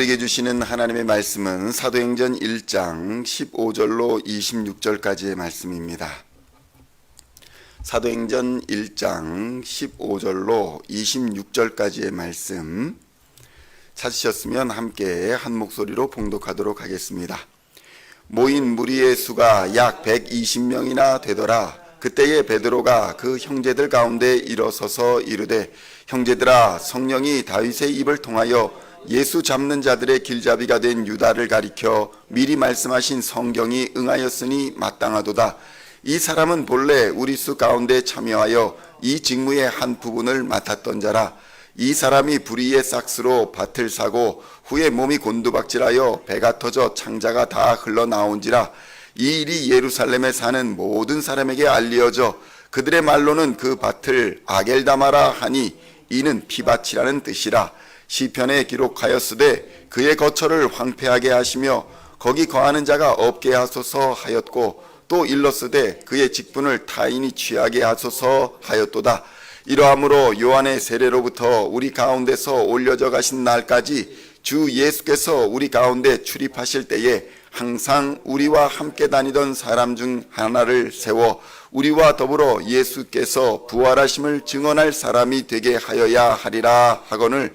우리에게 주시는 하나님의 말씀은 사도행전 1장 15절로 26절까지의 말씀입니다. 사도행전 1장 15절로 26절까지의 말씀 찾으셨으면 함께 한 목소리로 봉독하도록 하겠습니다. 모인 무리의 수가 약 120명이나 되더라. 그때에 베드로가 그 형제들 가운데 일어서서 이르되 형제들아 성령이 다윗의 입을 통하여 예수 잡는 자들의 길잡이가 된 유다를 가리켜 미리 말씀하신 성경이 응하였으니 마땅하도다. 이 사람은 본래 우리 수 가운데 참여하여 이 직무의 한 부분을 맡았던 자라. 이 사람이 불의의 싹스로 밭을 사고 후에 몸이 곤두박질하여 배가 터져 창자가 다 흘러나온지라. 이 일이 예루살렘에 사는 모든 사람에게 알리어져 그들의 말로는 그 밭을 아겔다마라 하니 이는 피밭이라는 뜻이라. 시편에 기록하였으되 그의 거처를 황폐하게 하시며 거기 거하는 자가 없게 하소서 하였고 또 일렀으되 그의 직분을 타인이 취하게 하소서 하였도다. 이러함으로 요한의 세례로부터 우리 가운데서 올려져 가신 날까지 주 예수께서 우리 가운데 출입하실 때에 항상 우리와 함께 다니던 사람 중 하나를 세워 우리와 더불어 예수께서 부활하심을 증언할 사람이 되게 하여야 하리라 하거늘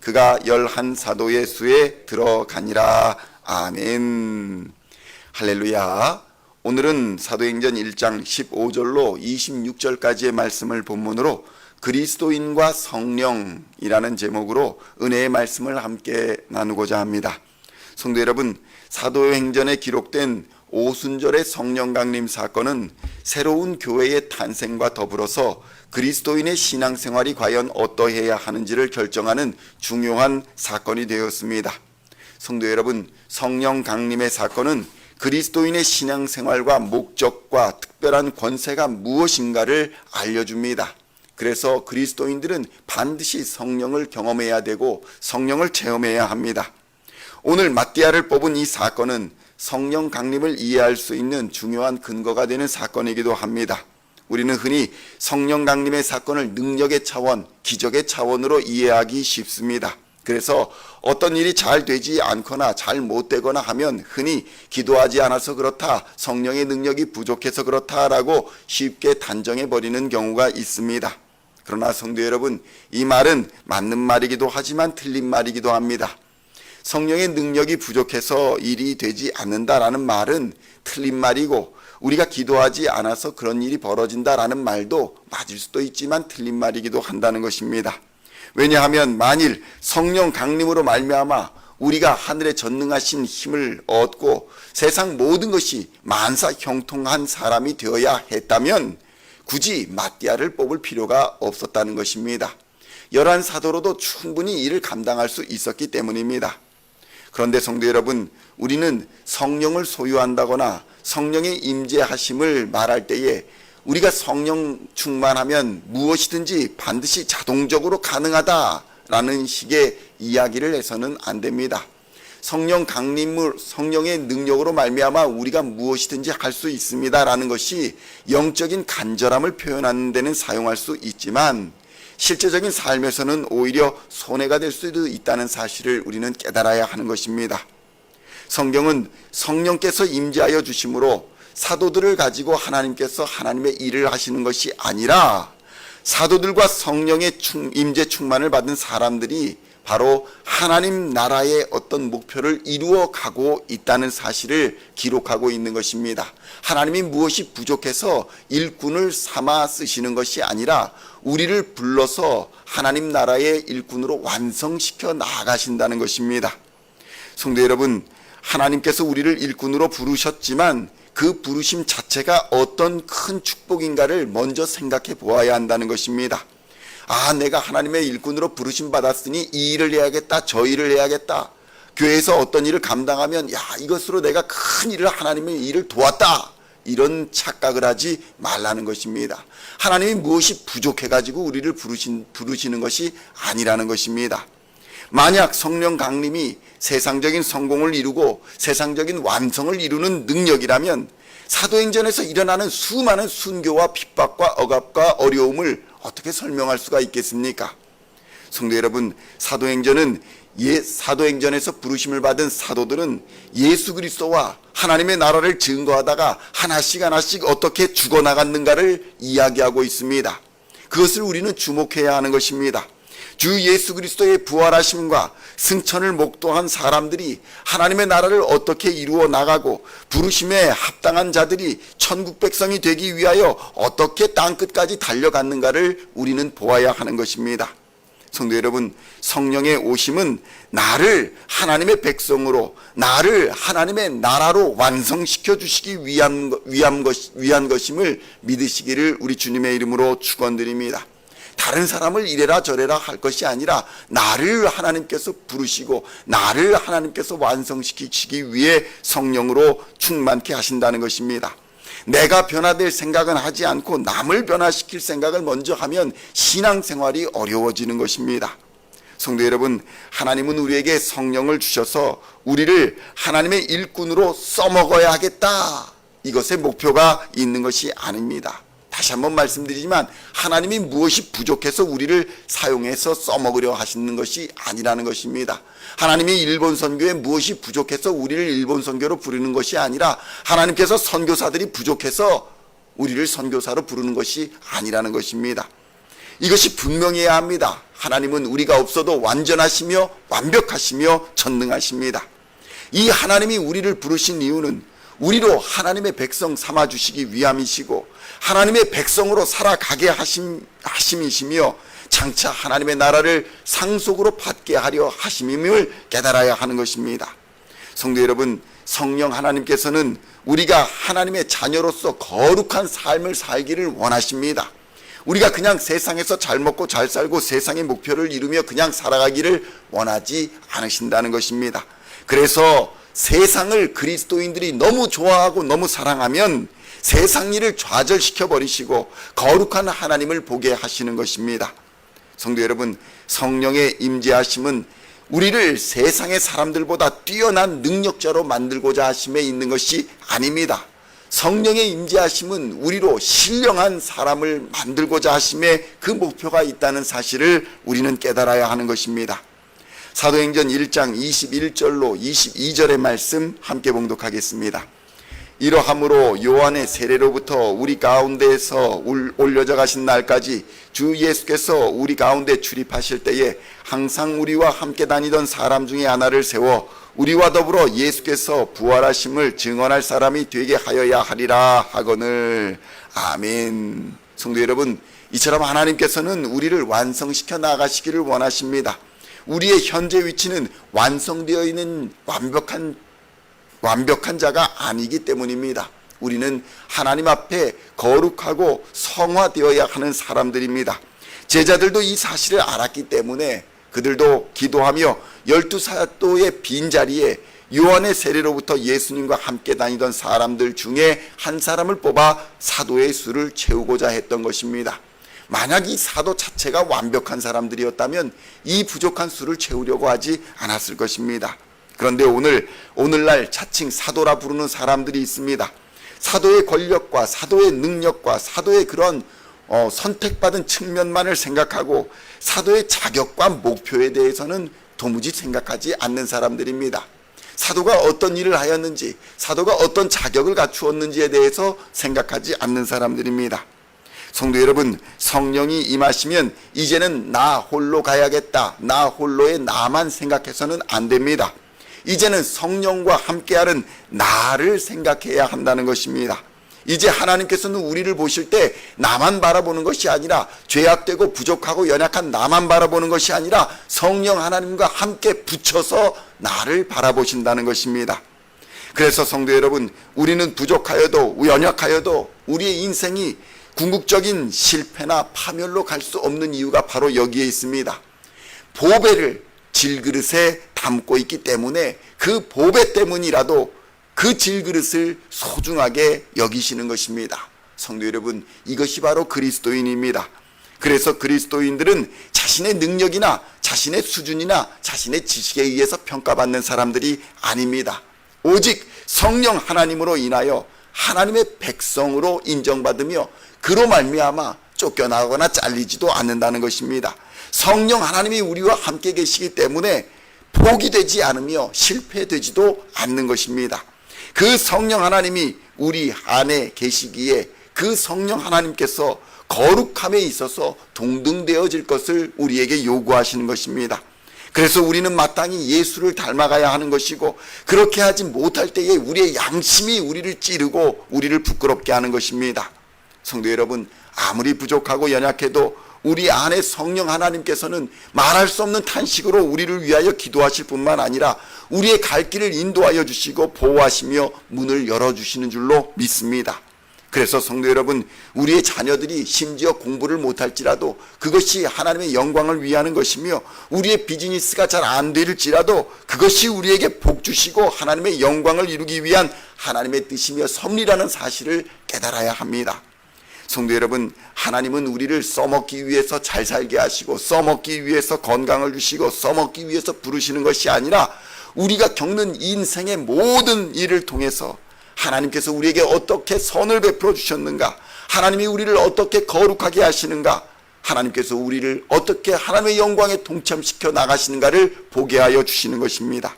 그가 열한 사도의 수에 들어가니라. 아멘. 할렐루야. 오늘은 사도행전 1장 15절로 26절까지의 말씀을 본문으로 그리스도인과 성령이라는 제목으로 은혜의 말씀을 함께 나누고자 합니다. 성도 여러분, 사도행전에 기록된 오순절의 성령 강림 사건은 새로운 교회의 탄생과 더불어서 그리스도인의 신앙생활이 과연 어떠해야 하는지를 결정하는 중요한 사건이 되었습니다. 성도 여러분, 성령 강림의 사건은 그리스도인의 신앙생활과 목적과 특별한 권세가 무엇인가를 알려줍니다. 그래서 그리스도인들은 반드시 성령을 경험해야 되고 성령을 체험해야 합니다. 오늘 마띠아를 뽑은 이 사건은 성령 강림을 이해할 수 있는 중요한 근거가 되는 사건이기도 합니다. 우리는 흔히 성령 강림의 사건을 능력의 차원, 기적의 차원으로 이해하기 쉽습니다. 그래서 어떤 일이 잘 되지 않거나 잘 못 되거나 하면 흔히 기도하지 않아서 그렇다, 성령의 능력이 부족해서 그렇다라고 쉽게 단정해 버리는 경우가 있습니다. 그러나 성도 여러분, 이 말은 맞는 말이기도 하지만 틀린 말이기도 합니다. 성령의 능력이 부족해서 일이 되지 않는다라는 말은 틀린 말이고 우리가 기도하지 않아서 그런 일이 벌어진다라는 말도 맞을 수도 있지만 틀린 말이기도 한다는 것입니다. 왜냐하면 만일 성령 강림으로 말미암아 우리가 하늘에 전능하신 힘을 얻고 세상 모든 것이 만사 형통한 사람이 되어야 했다면 굳이 마띠아를 뽑을 필요가 없었다는 것입니다. 열한 사도로도 충분히 이를 감당할 수 있었기 때문입니다. 그런데 성도 여러분, 우리는 성령을 소유한다거나 성령의 임재하심을 말할 때에 우리가 성령 충만하면 무엇이든지 반드시 자동적으로 가능하다라는 식의 이야기를 해서는 안 됩니다. 성령 강림을 성령의 능력으로 말미암아 우리가 무엇이든지 할 수 있습니다라는 것이 영적인 간절함을 표현하는 데는 사용할 수 있지만 실제적인 삶에서는 오히려 손해가 될 수도 있다는 사실을 우리는 깨달아야 하는 것입니다. 성경은 성령께서 임재하여 주심으로 사도들을 가지고 하나님께서 하나님의 일을 하시는 것이 아니라 사도들과 성령의 임재 충만을 받은 사람들이 바로 하나님 나라의 어떤 목표를 이루어 가고 있다는 사실을 기록하고 있는 것입니다. 하나님이 무엇이 부족해서 일꾼을 삼아 쓰시는 것이 아니라 우리를 불러서 하나님 나라의 일꾼으로 완성시켜 나가신다는 것입니다. 성도 여러분, 하나님께서 우리를 일꾼으로 부르셨지만 그 부르심 자체가 어떤 큰 축복인가를 먼저 생각해 보아야 한다는 것입니다. 아, 내가 하나님의 일꾼으로 부르심 받았으니 이 일을 해야겠다, 저 일을 해야겠다. 교회에서 어떤 일을 감당하면 야 이것으로 내가 큰 일을 하나님의 일을 도왔다 이런 착각을 하지 말라는 것입니다. 하나님이 무엇이 부족해 가지고 우리를 부르신 부르시는 것이 아니라는 것입니다. 만약 성령 강림이 세상적인 성공을 이루고 세상적인 완성을 이루는 능력이라면 사도행전에서 일어나는 수많은 순교와 핍박과 억압과 어려움을 어떻게 설명할 수가 있겠습니까? 성도 여러분, 사도행전은 예, 사도행전에서 부르심을 받은 사도들은 예수 그리스도와 하나님의 나라를 증거하다가 하나씩 하나씩 어떻게 죽어나갔는가를 이야기하고 있습니다. 그것을 우리는 주목해야 하는 것입니다. 주 예수 그리스도의 부활하심과 승천을 목도한 사람들이 하나님의 나라를 어떻게 이루어 나가고 부르심에 합당한 자들이 천국 백성이 되기 위하여 어떻게 땅 끝까지 달려갔는가를 우리는 보아야 하는 것입니다. 성도 여러분, 성령의 오심은 나를 하나님의 백성으로, 나를 하나님의 나라로 완성시켜 주시기 위한, 위한, 것, 위한 것임을 믿으시기를 우리 주님의 이름으로 축원드립니다. 다른 사람을 이래라 저래라 할 것이 아니라 나를 하나님께서 부르시고 나를 하나님께서 완성시키시기 위해 성령으로 충만케 하신다는 것입니다. 내가 변화될 생각은 하지 않고 남을 변화시킬 생각을 먼저 하면 신앙생활이 어려워지는 것입니다. 성도 여러분, 하나님은 우리에게 성령을 주셔서 우리를 하나님의 일꾼으로 써먹어야 하겠다. 이것의 목표가 있는 것이 아닙니다. 다시 한번 말씀드리지만 하나님이 무엇이 부족해서 우리를 사용해서 써먹으려 하시는 것이 아니라는 것입니다. 하나님이 일본 선교에 무엇이 부족해서 우리를 일본 선교로 부르는 것이 아니라 하나님께서 선교사들이 부족해서 우리를 선교사로 부르는 것이 아니라는 것입니다. 이것이 분명해야 합니다. 하나님은 우리가 없어도 완전하시며 완벽하시며 전능하십니다. 이 하나님이 우리를 부르신 이유는 우리로 하나님의 백성 삼아 주시기 위함이시고 하나님의 백성으로 살아가게 하심 하심이시며 장차 하나님의 나라를 상속으로 받게 하려 하심임을 깨달아야 하는 것입니다. 성도 여러분, 성령 하나님께서는 우리가 하나님의 자녀로서 거룩한 삶을 살기를 원하십니다. 우리가 그냥 세상에서 잘 먹고 잘 살고 세상의 목표를 이루며 그냥 살아가기를 원하지 않으신다는 것입니다. 그래서 세상을 그리스도인들이 너무 좋아하고 너무 사랑하면 세상 일을 좌절시켜 버리시고 거룩한 하나님을 보게 하시는 것입니다. 성도 여러분, 성령의 임재하심은 우리를 세상의 사람들보다 뛰어난 능력자로 만들고자 하심에 있는 것이 아닙니다. 성령의 임재하심은 우리로 신령한 사람을 만들고자 하심에 그 목표가 있다는 사실을 우리는 깨달아야 하는 것입니다. 사도행전 1장 21절로 22절의 말씀 함께 봉독하겠습니다. 이러함으로 요한의 세례로부터 우리 가운데에서 올려져 가신 날까지 주 예수께서 우리 가운데 출입하실 때에 항상 우리와 함께 다니던 사람 중에 하나를 세워 우리와 더불어 예수께서 부활하심을 증언할 사람이 되게 하여야 하리라 하거늘 아멘. 성도 여러분, 이처럼 하나님께서는 우리를 완성시켜 나가시기를 원하십니다. 우리의 현재 위치는 완성되어 있는 완벽한 완벽한 자가 아니기 때문입니다. 우리는 하나님 앞에 거룩하고 성화되어야 하는 사람들입니다. 제자들도 이 사실을 알았기 때문에 그들도 기도하며 열두 사도의 빈자리에 요한의 세례로부터 예수님과 함께 다니던 사람들 중에 한 사람을 뽑아 사도의 수를 채우고자 했던 것입니다. 만약 이 사도 자체가 완벽한 사람들이었다면 이 부족한 수를 채우려고 하지 않았을 것입니다. 그런데 오늘 오늘날 자칭 사도라 부르는 사람들이 있습니다. 사도의 권력과 사도의 능력과 사도의 그런 어, 선택받은 측면만을 생각하고 사도의 자격과 목표에 대해서는 도무지 생각하지 않는 사람들입니다. 사도가 어떤 일을 하였는지, 사도가 어떤 자격을 갖추었는지에 대해서 생각하지 않는 사람들입니다. 성도 여러분, 성령이 임하시면 이제는 나 홀로 가야겠다. 나 홀로의 나만 생각해서는 안 됩니다. 이제는 성령과 함께하는 나를 생각해야 한다는 것입니다. 이제 하나님께서는 우리를 보실 때 나만 바라보는 것이 아니라 죄악되고 부족하고 연약한 나만 바라보는 것이 아니라 성령 하나님과 함께 붙여서 나를 바라보신다는 것입니다. 그래서 성도 여러분, 우리는 부족하여도 연약하여도 우리의 인생이 궁극적인 실패나 파멸로 갈 수 없는 이유가 바로 여기에 있습니다. 보배를 질그릇에 담고 있기 때문에 그 보배 때문이라도 그 질그릇을 소중하게 여기시는 것입니다. 성도 여러분, 이것이 바로 그리스도인입니다. 그래서 그리스도인들은 자신의 능력이나 자신의 수준이나 자신의 지식에 의해서 평가받는 사람들이 아닙니다. 오직 성령 하나님으로 인하여 하나님의 백성으로 인정받으며 그로 말미암아 쫓겨나거나 잘리지도 않는다는 것입니다. 성령 하나님이 우리와 함께 계시기 때문에 포기되지 않으며 실패되지도 않는 것입니다. 그 성령 하나님이 우리 안에 계시기에 그 성령 하나님께서 거룩함에 있어서 동등되어질 것을 우리에게 요구하시는 것입니다. 그래서 우리는 마땅히 예수를 닮아가야 하는 것이고 그렇게 하지 못할 때에 우리의 양심이 우리를 찌르고 우리를 부끄럽게 하는 것입니다. 성도 여러분, 아무리 부족하고 연약해도 우리 안에 성령 하나님께서는 말할 수 없는 탄식으로 우리를 위하여 기도하실 뿐만 아니라 우리의 갈 길을 인도하여 주시고 보호하시며 문을 열어주시는 줄로 믿습니다. 그래서 성도 여러분, 우리의 자녀들이 심지어 공부를 못할지라도 그것이 하나님의 영광을 위하는 것이며 우리의 비즈니스가 잘 안 될지라도 그것이 우리에게 복 주시고 하나님의 영광을 이루기 위한 하나님의 뜻이며 섭리라는 사실을 깨달아야 합니다. 성도 여러분, 하나님은 우리를 써먹기 위해서 잘 살게 하시고 써먹기 위해서 건강을 주시고 써먹기 위해서 부르시는 것이 아니라 우리가 겪는 인생의 모든 일을 통해서 하나님께서 우리에게 어떻게 선을 베풀어 주셨는가? 하나님이 우리를 어떻게 거룩하게 하시는가? 하나님께서 우리를 어떻게 하나님의 영광에 동참시켜 나가시는가를 보게 하여 주시는 것입니다.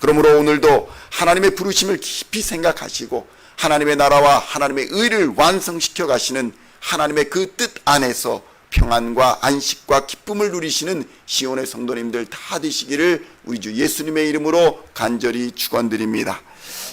그러므로 오늘도 하나님의 부르심을 깊이 생각하시고 하나님의 나라와 하나님의 의를 완성시켜 가시는 하나님의 그 뜻 안에서 평안과 안식과 기쁨을 누리시는 시온의 성도님들 다 되시기를 우리 주 예수님의 이름으로 간절히 축원드립니다.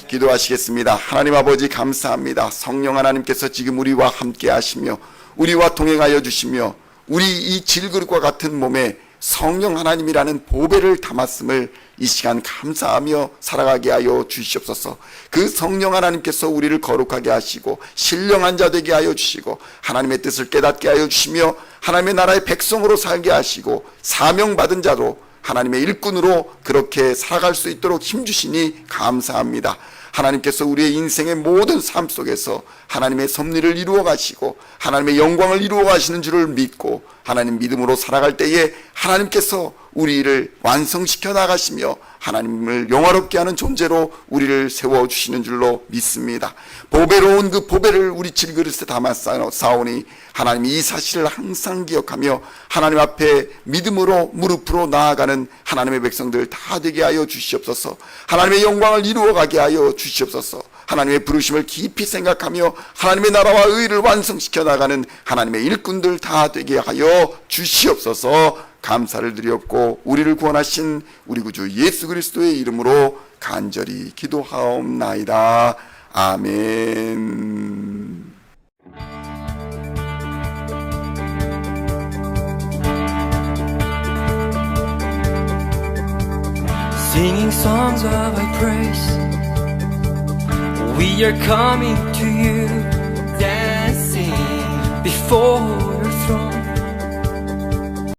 기도하시겠습니다. 하나님 아버지 감사합니다. 성령 하나님께서 지금 우리와 함께 하시며 우리와 동행하여 주시며 우리 이 질그릇과 같은 몸에 성령 하나님이라는 보배를 담았음을 이 시간 감사하며 살아가게 하여 주시옵소서. 그 성령 하나님께서 우리를 거룩하게 하시고 신령한 자 되게 하여 주시고 하나님의 뜻을 깨닫게 하여 주시며 하나님의 나라의 백성으로 살게 하시고 사명 받은 자로 하나님의 일꾼으로 그렇게 살아갈 수 있도록 힘 주시니 감사합니다. 하나님께서 우리의 인생의 모든 삶 속에서 하나님의 섭리를 이루어 가시고 하나님의 영광을 이루어 가시는 줄을 믿고 하나님 믿음으로 살아갈 때에 하나님께서 우리를 완성시켜 나가시며 하나님을 영화롭게 하는 존재로 우리를 세워 주시는 줄로 믿습니다. 보배로운 그 보배를 우리 질그릇에 담아 싸우니 하나님이 이 사실을 항상 기억하며 하나님 앞에 믿음으로 무릎으로 나아가는 하나님의 백성들 다 되게 하여 주시옵소서. 하나님의 영광을 이루어 가게 하여 주시옵소서. 하나님의 부르심을 깊이 생각하며 하나님의 나라와 의를 완성시켜 나가는 하나님의 일꾼들 다 되게 하여 주시옵소서. 감사를 드리옵고 우리를 구원하신 우리 구주 예수 그리스도의 이름으로 간절히 기도하옵나이다. 아멘. Singing songs of thy praise. We are coming to you, dancing before.